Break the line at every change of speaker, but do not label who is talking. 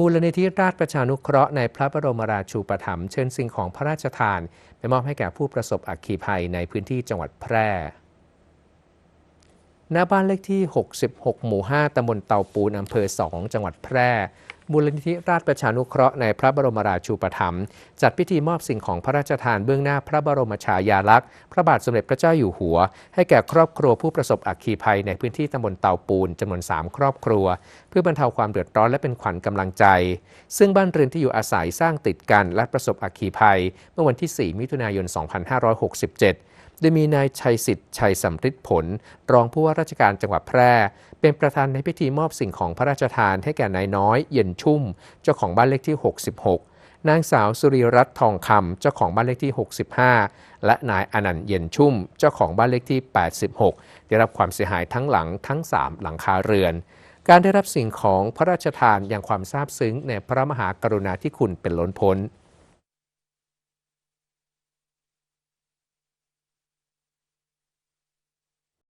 มูลนิธิราชประชานุเคราะห์ในพระบรมราชูปถัมภ์เชิญสิ่งของพระราชทาน ไปมอบให้แก่ผู้ประสบอัคคีภัยในพื้นที่จังหวัดแพร่ ณบ้านเลขที่ 66 หมู่ 5ตำบลเตาปูนอำเภอ 2 จังหวัดแพร่มูลนิธิราชประชานุเคราะห์ในพระบรมราชูปถัมภ์จัดพิธีมอบสิ่งของพระราชทานเบื้องหน้าพระบรมฉายาลักษณ์ พระบาทสมเด็จพระเจ้าอยู่หัว ให้แก่ครอบครัวผู้ประสบอัคคีภัยในพื้นที่ตำบลเตาปูนจำนวน 3 ครอบครัว เพื่อบรรเทาความเดือดร้อนและเป็นขวัญกำลังใจ ซึ่งบ้านเรือนที่อยู่อาศัยสร้างติดกันและประสบอัคคีภัย เมื่อวันที่ 4 มิถุนายน 2567 โดยมีนายชัยสิทธิ์ชัยสำริดผล รองผู้ว่าราชการจังหวัดแพร่ เป็นประธานในพิธีมอบสิ่งของพระราชทานให้แก่นายน้อย เย็นชุ่ม เจ้าของบ้านเลขที่ 66 นางสาวสุริรัตน์ทองคำเจ้าของบ้านเลขที่ 65 และนายอนันต์เย็นชุ่ม เจ้าของบ้านเลขที่ 86 ได้รับความเสียหายทั้งหลังทั้ง 3 หลังคาเรือนการได้รับสิ่งของพระราชทานอย่างความซาบซึ้งในพระมหากรุณาธิคุณเป็นล้นพ้น